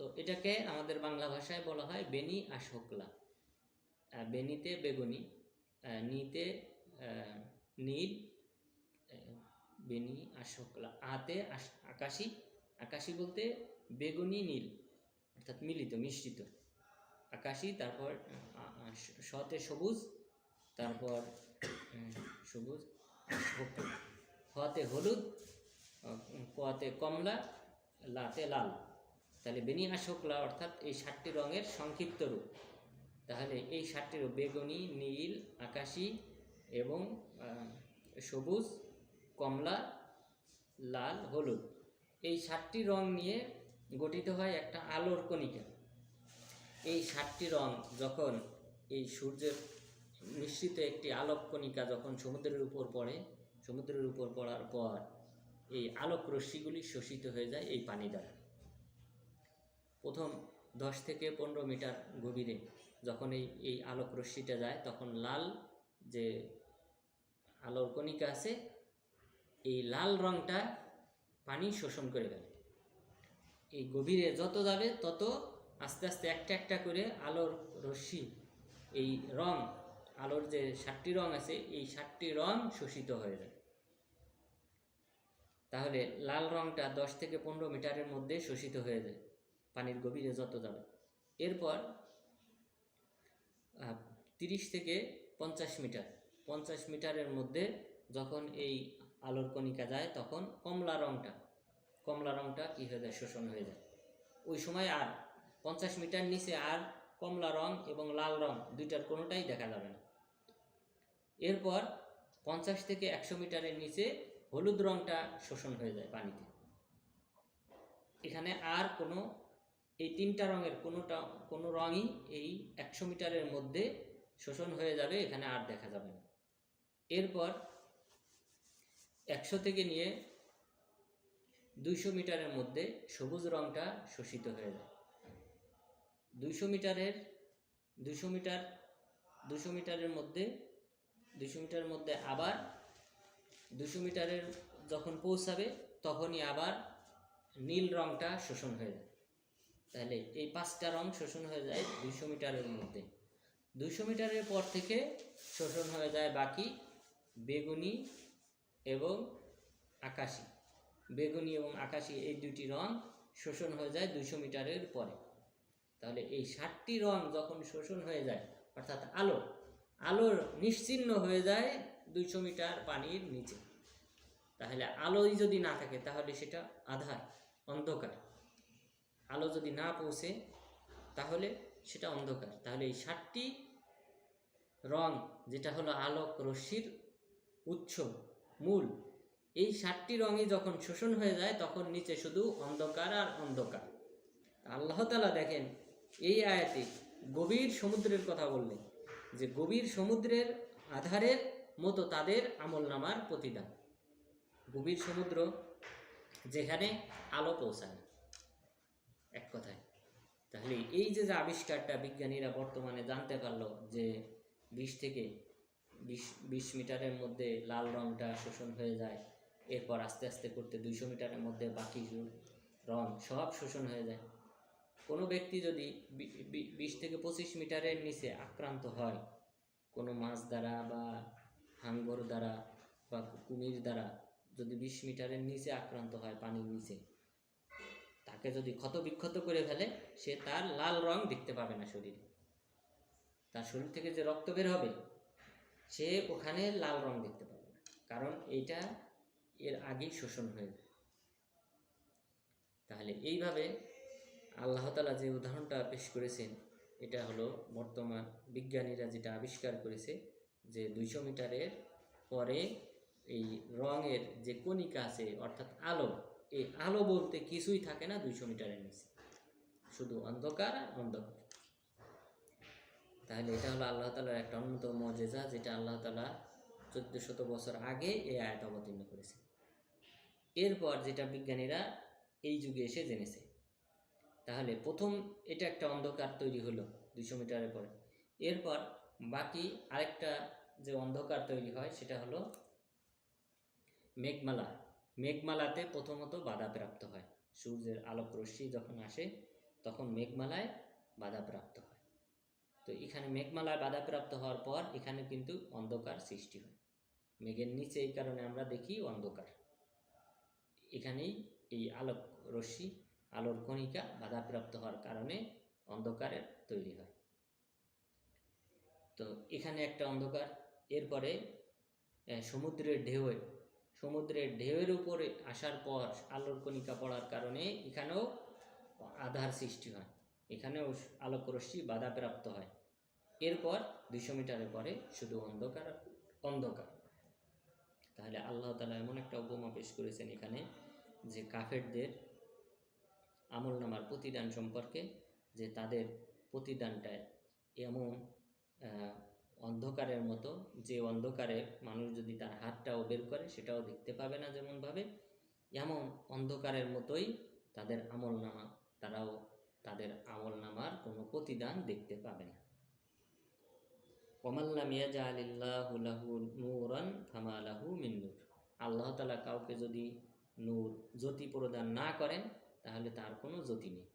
তো এটাকে আমাদের বাংলা ভাষায় বলা হয় বেনি আশোকলা আহ, বেনিতে বেগুনি নিতে নীল বেনি আশোকলা আতে আশ- আকাশি আকাশি বলতে বেগুনি নীল অর্থাৎ মিলিত মিশ্রিত। আকাশি তারপর সতে সবুজ তারপর সবুজ। হতে হলুদ কতে কমলা লাতে লাল। তাহলে বেনি আশোকলা অর্থাৎ এই সাতটি রঙের সংক্ষিপ্ত রূপ। তাহলে এই সাতটি রূপ বেগুনি, নীল, আকাশি এবং সবুজ, কমলা, লাল, হলুদ। এই সাতটি রং নিয়ে গঠিত হয় একটা আলোর কণিকা। এই সাতটি রং যখন এই সূর্যের মিশ্রিত একটি আলোক কণিকা যখন সমুদ্রের উপর পড়ে, সমুদ্রের উপর পড়ার পর এই আলোক রশ্মিগুলি শোষিত হয়ে যায় এই পানি দ্বারা। প্রথম দশ থেকে পনেরো মিটার গভীরে যখন এই এই আলোক রশ্মিটা যায়, তখন লাল যে আলোর কণিকা আছে, এই লাল রংটা পানি শোষণ করে ফেলে এই গভীরে যত যাবে, তত আস্তে আস্তে একটা একটা করে আলোর রশ্মি, এই রং, আলোর যে সাতটি রং আছে, এই সাতটি রং শোষিত হয়ে যায়। তাহলে লাল রংটা দশ থেকে পনেরো মিটারের মধ্যে শোষিত হয়ে যায়। পানির গভীরে যত যাবে। এরপর তিরিশ থেকে পঞ্চাশ মিটার। পঞ্চাশ মিটারের মধ্যে যখন এই আলোর কণিকা যায়, তখন কমলা রংটা কমলা রংটা কী হয়ে যায়? শোষণ হয়ে যায়। ওই সময় আর পঞ্চাশ মিটার নিচে আর কমলা রং এবং লাল রং দুইটার কোনোটাই দেখা যাবে না। এরপর পঞ্চাশ থেকে একশো মিটারের নিচে হলুদ রংটা শোষণ হয়ে যায় পানিতে। এখানে আর কোনো এই তিনটা রঙের কোনোটা, কোনো রঙই এই একশো মিটারের মধ্যে শোষণ হয়ে যাবে, এখানে আর দেখা যাবে না। এরপর একশো থেকে নিয়ে দুইশো মিটারের মধ্যে সবুজ রংটা শোষিত হয়ে যায়। দুইশো মিটারের দুশো মিটার দুশো মিটারের মধ্যে দুশো মিটারের মধ্যে আবার দুশো মিটারের যখন পৌঁছাবে, তখনই আবার নীল রংটা শোষণ হয়ে যায়। তাহলে এই পাঁচটা রং শোষণ হয়ে যায় দুইশো মিটারের মধ্যে। দুইশো মিটারের পর থেকে শোষণ হয়ে যায় বাকি বেগুনি এবং আকাশি। বেগুনি এবং আকাশি এই দুটি রং শোষণ হয়ে যায় দুইশো মিটারের পরে। তাহলে এই ষাটটি রং যখন শোষণ হয়ে যায়, অর্থাৎ আলো আলোর নিশ্চিহ্ন হয়ে যায় দুইশো মিটার পানির নিচে। তাহলে আলোই যদি না থাকে, তাহলে সেটা আধার, অন্ধকার। আলো যদি না পৌঁছে, তাহলে সেটা অন্ধকার। তাহলে এই ষাটটি রং যেটা হলো আলোক রশ্মির উৎস, মূল, এই ষাটটি রঙই যখন শোষণ হয়ে যায়, তখন নিচে শুধু অন্ধকার আর অন্ধকার। আল্লাহ তালা দেখেন, এই আয়াতে গভীর সমুদ্রের কথা বললেন যে গভীর সমুদ্রের আধারের মতো তাদের আমল নামার প্রতিদান। গভীর সমুদ্র যেখানে আলো পৌঁছায়। এক কথায়। তাহলে এই যে যে আবিষ্কারটা বিজ্ঞানীরা বর্তমানে জানতে পারল যে বিশ থেকে বিশ বিশ মিটারের মধ্যে লাল রংটা শোষণ হয়ে যায়, এরপর আস্তে আস্তে করতে দুইশো মিটারের মধ্যে বাকি রং সব শোষণ হয়ে যায়। কোনো ব্যক্তি যদি বিশ থেকে পঁচিশ মিটারের নিচে আক্রান্ত হয়, কোনো মাছ দ্বারা বা হাঙ্গর দ্বারা বা কুমির দ্বারা যদি বিশ মিটারের নিচে আক্রান্ত হয় পানির নিচে তাকে যদি ক্ষত বিক্ষত করে ফেলে, সে তার লাল রং দেখতে পাবে না শরীরে। তার শরীর থেকে যে রক্ত বের হবে, সে ওখানে লাল রং দেখতে পাবে না। কারণ এইটা এর আগেই শোষণ হয়ে যায়। তাহলে এইভাবে আল্লাহ তালা যে উদাহরণটা পেশ করেছেন, এটা হলো বর্তমান বিজ্ঞানীরা যেটা আবিষ্কার করেছে যে দুইশো মিটারের পরে এই রঙের যে কণিকা আছে, অর্থাৎ আলো এই আলো বলতে কিছুই থাকে না, দুইশো মিটারের নিচে। শুধু অন্ধকার আর অন্ধকার। তাহলে এটা হলো আল্লাহ তালার একটা অন্যতম মজেজা যেটা আল্লাহ তালা চোদ্দ শত বছর আগে এই আয়াত অবতীর্ণ করেছে। এরপর যেটা বিজ্ঞানীরা এই যুগে এসে জেনেছে, তাহলে প্রথম এটা একটা অন্ধকার তৈরি হলো দুইশো মিটারের পরে। এরপর বাকি আরেকটা যে অন্ধকার তৈরি হয়, সেটা হলো মেঘমালা। মেঘমালাতে প্রথমত বাধাপ্রাপ্ত হয়। সূর্যের আলোক রশ্মি যখন আসে, তখন মেঘমালায় বাধাপ্রাপ্ত হয়। তো এখানে মেঘমালায় বাধাপ্রাপ্ত হওয়ার পর এখানে কিন্তু অন্ধকার সৃষ্টি হয়। মেঘের নিচে এই কারণে আমরা দেখি অন্ধকার। এখানেই এই আলোক রশ্মি, আলোর কণিকা বাধাপ্রাপ্ত হওয়ার কারণে অন্ধকারের তৈরি হয়। তো এখানে একটা অন্ধকার। এরপরে সমুদ্রের ঢেউয়ে সমুদ্রের ঢেউয়ের উপরে আসার পর আলোর কণিকা পড়ার কারণে এখানেও আধার সৃষ্টি হয়। এখানেও আলোক রশ্মি বাধাপ্রাপ্ত হয়। এরপর দুইশো মিটারের পরে শুধু অন্ধকার অন্ধকার। তাহলে আল্লাহ তালা এমন একটা উপমা পেশ করেছেন এখানে যে কাফেরদের আমল নামার প্রতিদান সম্পর্কে, যে তাদের প্রতিদানটা এমন অন্ধকারের মতো, যে অন্ধকারে মানুষ যদি তার হাতটাও বের করে, সেটাও দেখতে পাবে না যেমনভাবে। এমন অন্ধকারের মতোই তাদের আমল নামা তারাও তাদের আমল নামার কোনো প্রতিদান দেখতে পাবে না। ওমাল্লাম ইয়াজালিল্লাহু লাহু নূরান ফামা লাহু মিন নূর। আল্লাহ তাআলা কাউকে যদি নূর, জ্যোতি প্রদান না করেন, তাহলে তার কোনো জ্যোতি নেই।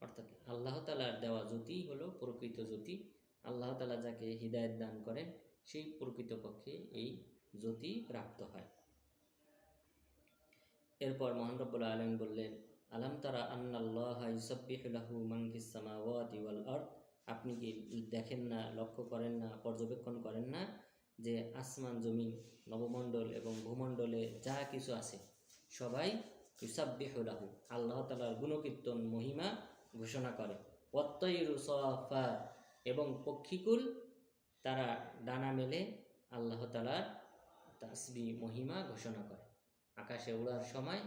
অর্থাৎ আল্লাহ তাআলার দেওয়া জ্যোতি হলো প্রকৃত জ্যোতি। আল্লাহ তালা যাকে হৃদায়ত দান করেন, সেই প্রকৃতপক্ষে এই জ্যোতি প্রাপ্ত হয়। এরপর মহান রব্বুল আলম বললেন, আলাম তারা আন্নাল্লাহ আপনি কি দেখেন না, লক্ষ্য করেন না, পর্যবেক্ষণ করেন না যে আসমান, জমিন, নবমণ্ডল এবং ভূমণ্ডলে যা কিছু আছে সবাই আল্লাহ তাআলার গুণকীর্তন, মহিমা ঘোষণা করে। ওয়াত্তাইরু সাফা এবং পক্ষীকুল, তারা ডানা মেলে আল্লাহ তালার তাসবি মহিমা ঘোষণা করে। আকাশে ওড়ার সময়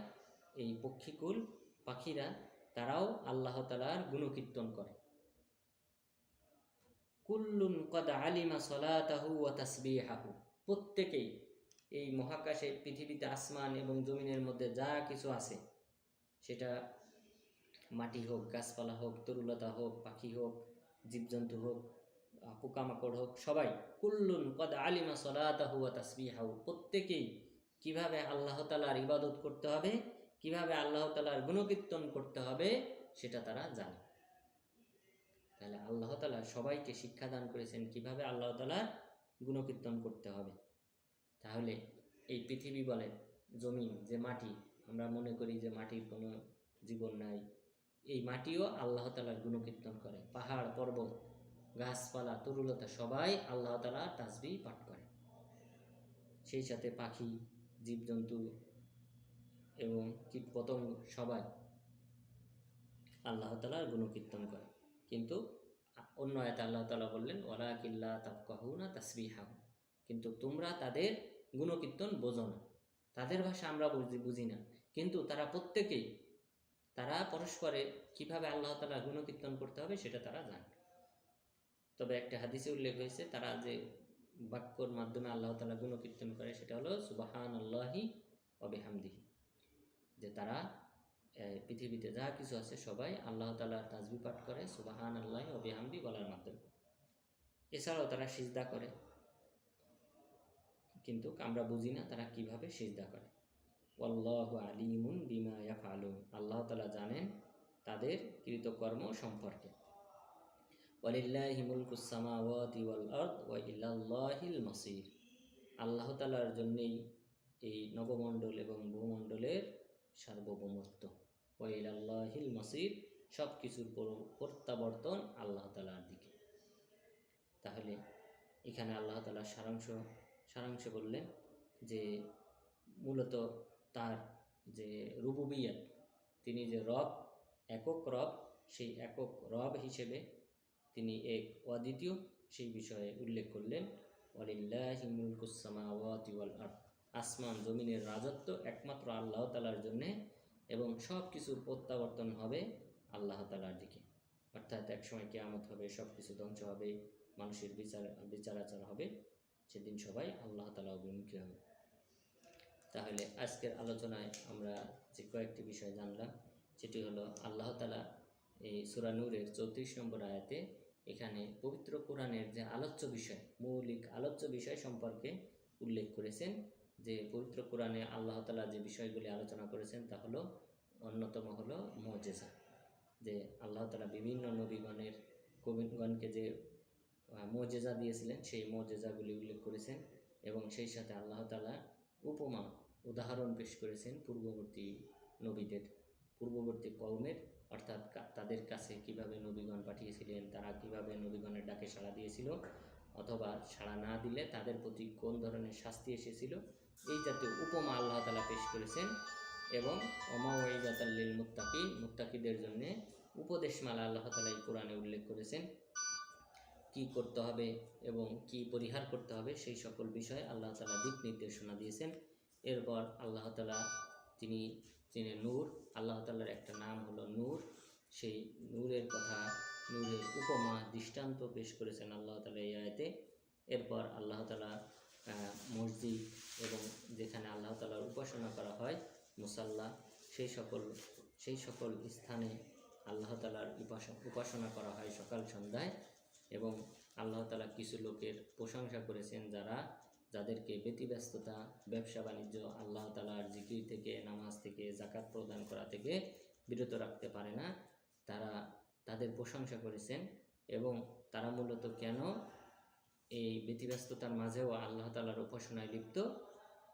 এই পক্ষীকুল পাখিরা, তারাও আল্লাহ তালার গুণকীর্তন করে। কুল্লুন কদ আলিমা সলাতাহু ও তাসবিহাহু। প্রত্যেকেই এই মহাকাশে পৃথিবীতে আসমান এবং জমিনের মধ্যে যা কিছু আছে, সেটা মাটি হোক, গাছপালা হোক, তরুলতা হোক, পাখি হোক জীবজন্তু হোক পোকামাকড় হোক, সবাই, কুল্লুন কদ আলিমা সলাতাহু ও তাসবিহাহু প্রত্যেকেই কীভাবে আল্লাহ তালার ইবাদত করতে হবে, কীভাবে আল্লাহ তালার গুণকীর্তন করতে হবে, সেটা তারা জানে। তাহলে আল্লাহ তালা সবাইকে শিক্ষা দান করেছেন কীভাবে আল্লাহ তালার গুণকীর্তন করতে হবে। তাহলে এই পৃথিবী বলে জমিন, যে মাটি, আমরা মনে করি যে মাটির কোনো জীবন নাই। এই মাটিও আল্লাহ তালার গুণকীর্তন করে। পাহাড়, পর্বত, গাছপালা, তরুলতা সবাই আল্লাহ তালা তাসবি পাঠ করে। সেই সাথে পাখি, জীবজন্তু এবং কীট পতঙ্গ সবাই আল্লাহ তালার গুণকীর্তন করে। কিন্তু অন্য আয়তে আল্লাহ তালা বললেন ওরা কিল্লা তাফকাহু না তাসবিহাহু। কিন্তু তোমরা তাদের গুণকীর্তন বোঝো না। তাদের ভাষা আমরা বুঝি বুঝি না। কিন্তু তারা প্রত্যেকেই তারা পরস্পরে কীভাবে আল্লাহ তালা গুণকীর্তন করতে হবে সেটা তারা জানে। তবে একটা হাদিসে উল্লেখ হয়েছে, তারা যে বাক্যর মাধ্যমে আল্লাহ তালা গুণকীর্তন করে সেটা হলো সুবাহান আল্লাহি অবেহামদিহি যে তারা পৃথিবীতে যা কিছু আছে সবাই আল্লাহ তালার তাজবি পাঠ করে সুবাহান আল্লাহ অবিহামদি বলার মাধ্যমে। এছাড়াও তারা সিজদা করে। কিন্তু আমরা বুঝি না তারা কীভাবে সিজদা করে। আল্লাহ আলিমুন বিমা ইয়াফালুন আল্লাহ তালা জানেন তাদের কৃতকর্ম সম্পর্কে। ওয়ালিল্লাহি মুলকুস সামাওয়াতি ওয়াল আরদ ওয়া ইলাল্লাহিল মাসির। আল্লাহ তালার জন্যেই এই নবমণ্ডল এবং ভূমণ্ডলের সার্বভৌমত্ব। ওয়াইল আল্লাহিল মাসির সব কিছুর প্রত্যাবর্তন আল্লাহ তালার দিকে। তাহলে এখানে আল্লাহ তালার সারাংশ সারাংশ বললেন যে মূলত তার যে রুবুবিয়াত তিনি যে রব, একক রব, সেই একক রব হিসেবে তিনি এক অদ্বিতীয়, সেই বিষয়ে উল্লেখ করলেন আরদ আসমান জমিনের রাজত্ব একমাত্র আল্লাহ তালার জন্যে এবং সব কিছুর প্রত্যাবর্তন হবে আল্লাহ তালার দিকে। অর্থাৎ একসময় কেয়ামত হবে সব কিছু ধ্বংস হবে, মানুষের বিচার বিচার আচার হবে, সেদিন সবাই আল্লাহ তালা অভিমুখী হবে। তাহলে আজকের আলোচনায় আমরা যে কয়েকটি বিষয় জানলাম, সেটি হলো আল্লাহ তালা এই সুরানুরের চৌত্রিশ নম্বর আয়াতে এখানে পবিত্র কোরআনের যে আলোচ্য বিষয়, মৌলিক আলোচ্য বিষয় সম্পর্কে উল্লেখ করেছেন। যে পবিত্র কোরআনে আল্লাহ তালা যে বিষয়গুলি আলোচনা করেছেন, তা হলো অন্যতম হলো মজেজা। যে আল্লাহ তালা বিভিন্ন নবীগণের কবিগণকে যে মজেজা দিয়েছিলেন, সেই মজেজাগুলি উল্লেখ করেছেন এবং সেই সাথে আল্লাহ তালা উপমা উদাহরণ পেশ করেছেন পূর্ববর্তী নবীদের, পূর্ববর্তী কওমের, অর্থাৎ তাদের কাছে কীভাবে নবীগণ পাঠিয়েছিলেন, তারা কীভাবে নবীগণের ডাকে সাড়া দিয়েছিল অথবা সাড়া না দিলে তাদের প্রতি কোন ধরনের শাস্তি এসেছিল, এই জাতীয় উপমা আল্লাহ তালা পেশ করেছেন এবং অমাওয়াইজাতাল্লিল মুত্তাকি, মুত্তাকিদের জন্য উপদেশমালা আল্লাহ তালা এই কোরআনে উল্লেখ করেছেন। কি করতে হবে এবং কি পরিহার করতে হবে সেই সকল বিষয়ে আল্লাহ তালা দিক নির্দেশনা দিয়েছেন। এরপর আল্লাহ তালা তিনি তিনি নূর, আল্লাহ তালার একটা নাম হলো নূর। সেই নূরের কথা, নূরের উপমা, দৃষ্টান্ত পেশ করেছেন আল্লাহ তালা এই আয়তে। এরপর আল্লাহ তালা মসজিদ এবং যেখানে আল্লাহ তালার উপাসনা করা হয়, মুসাল্লা, সেই সকল সেই সকল স্থানে আল্লাহ তালার উপাস- উপাসনা করা হয় সকাল সন্ধ্যায়। এবং আল্লাহ তালা কিছু লোকের প্রশংসা করেছেন যারা যাদেরকে ব্যতিব্যস্ততা, ব্যবসা বাণিজ্য, আল্লাহ তালার জিকির থেকে, নামাজ থেকে জাকাত প্রদান করা থেকে বিরত রাখতে পারে না, তারা তাদের প্রশংসা করেছেন এবং তারা মূলত কেন এই ব্যতিব্যস্ততার মাঝেও আল্লাহ তালার উপাসনায় লিপ্ত?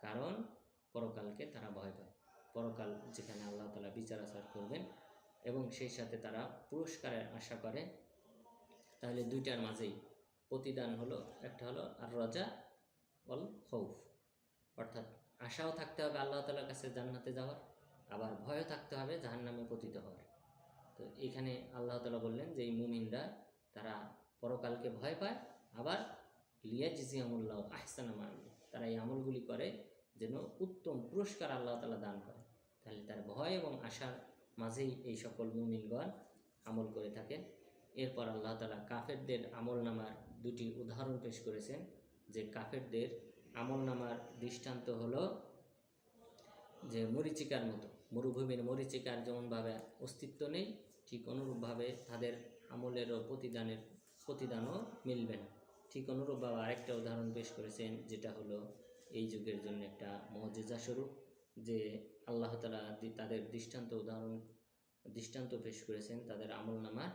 কারণ পরকালকে তারা ভয় পায়। পরকাল যেখানে আল্লাহ তালা বিচার আচার করবেন এবং সেই সাথে তারা পুরস্কারের আশা করে। তাহলে দুইটার মাঝেই প্রতিদান হলো, একটা হলো আর রজা অল খৌফ। অর্থাৎ আশাও থাকতে হবে আল্লাহ তালার কাছে জান্নাতে যাওয়ার, আবার ভয়ও থাকতে হবে জাহান্নামে পতিত হওয়ার। তো এখানে আল্লাহ তালা বললেন যে, এই মুমিনরা তারা পরকালকে ভয় পায়, আবার লিয়াজিজি আমুল্লাহ আহসান আমল তারা এই আমলগুলি করে যেন উত্তম পুরস্কার আল্লাহ তালা দান করে। তাহলে তার ভয় এবং আশার মাঝেই এই সকল মুমিনগণ আমল করে থাকেন। এরপর আল্লাহ তালা কাফেরদের আমল নামার দুটি উদাহরণ পেশ করেছেন। যে কাফেরদের আমল নামার দৃষ্টান্ত হলো যে মরিচিকার মতো। মরুভূমির মরিচিকার যেমনভাবে অস্তিত্ব নেই, ঠিক অনুরূপভাবে তাদের আমলেরও প্রতিদানের, প্রতিদানও মিলবে না। ঠিক অনুরূপভাবে আরেকটা উদাহরণ পেশ করেছেন, যেটা হলো এই যুগের জন্য একটা মজেজা স্বরূপ, যে আল্লাহ তালা তাদের দৃষ্টান্ত উদাহরণ, দৃষ্টান্ত পেশ করেছেন তাদের আমল নামার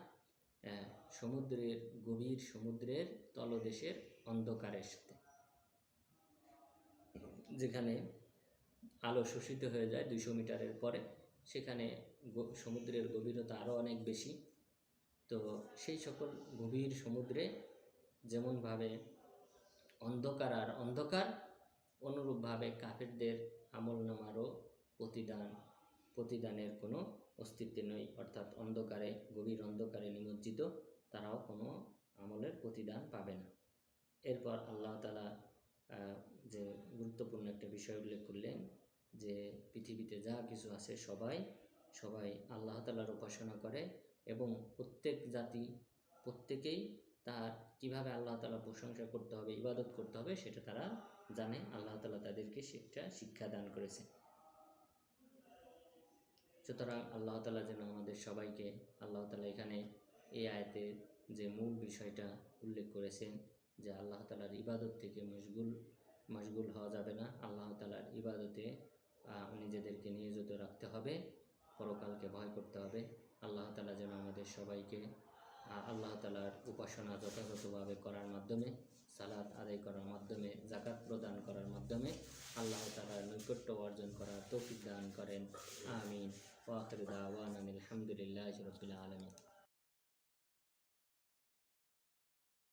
সমুদ্রের গভীর সমুদ্রের তলদেশের অন্ধকারের যেখানে আলো শোষিত হয়ে যায় দুইশো মিটারের পরে, সেখানে সমুদ্রের গভীরতা আরও অনেক বেশি। তো সেই সকল গভীর সমুদ্রে যেমনভাবে অন্ধকার আর অন্ধকার, অনুরূপভাবে কাফেরদের আমল নামারও প্রতিদান, প্রতিদানের কোনো অস্তিত্ব নেই। অর্থাৎ অন্ধকারে, গভীর অন্ধকারে নিমজ্জিত, তারাও কোনো আমলের প্রতিদান পাবে না। এরপর আল্লাহ তালা যে গুরুত্বপূর্ণ একটা বিষয় উল্লেখ করলেন যে পৃথিবীতে যা কিছু আছে সবাই সবাই আল্লাহ তালার উপাসনা করে এবং প্রত্যেক জাতি প্রত্যেকেই তার কীভাবে আল্লাহ তালা প্রশংসা করতে হবে, ইবাদত করতে হবে সেটা তারা জানে, আল্লাহ তালা তাদেরকে সেটা শিক্ষা দান করেছে সুতরাং আল্লাহ তালা যেন আমাদের সবাইকে, আল্লাহ তালা এখানে এই আয়াতে যে মূল বিষয়টা উল্লেখ করেছেন যে আল্লাহ তালার ইবাদত থেকে মশগুল মশগুল হওয়া যাবে না। আল্লাহ তালার ইবাদতে নিজেদেরকে নিয়োজিত রাখতে হবে, পরকালকে ভয় করতে হবে। আল্লাহ তালা যেন আমাদের সবাইকে আল্লাহ তালার উপাসনা যথাযথভাবে করার মাধ্যমে, সালাত আদায় করার মাধ্যমে জাকাত প্রদান করার মাধ্যমে আল্লাহ তালার নৈকট্য অর্জন করার তৌফিক দান করেন। আমিন। ওয়াখির দাওয়ান আলহামদুলিল্লাহ রবিল আলমী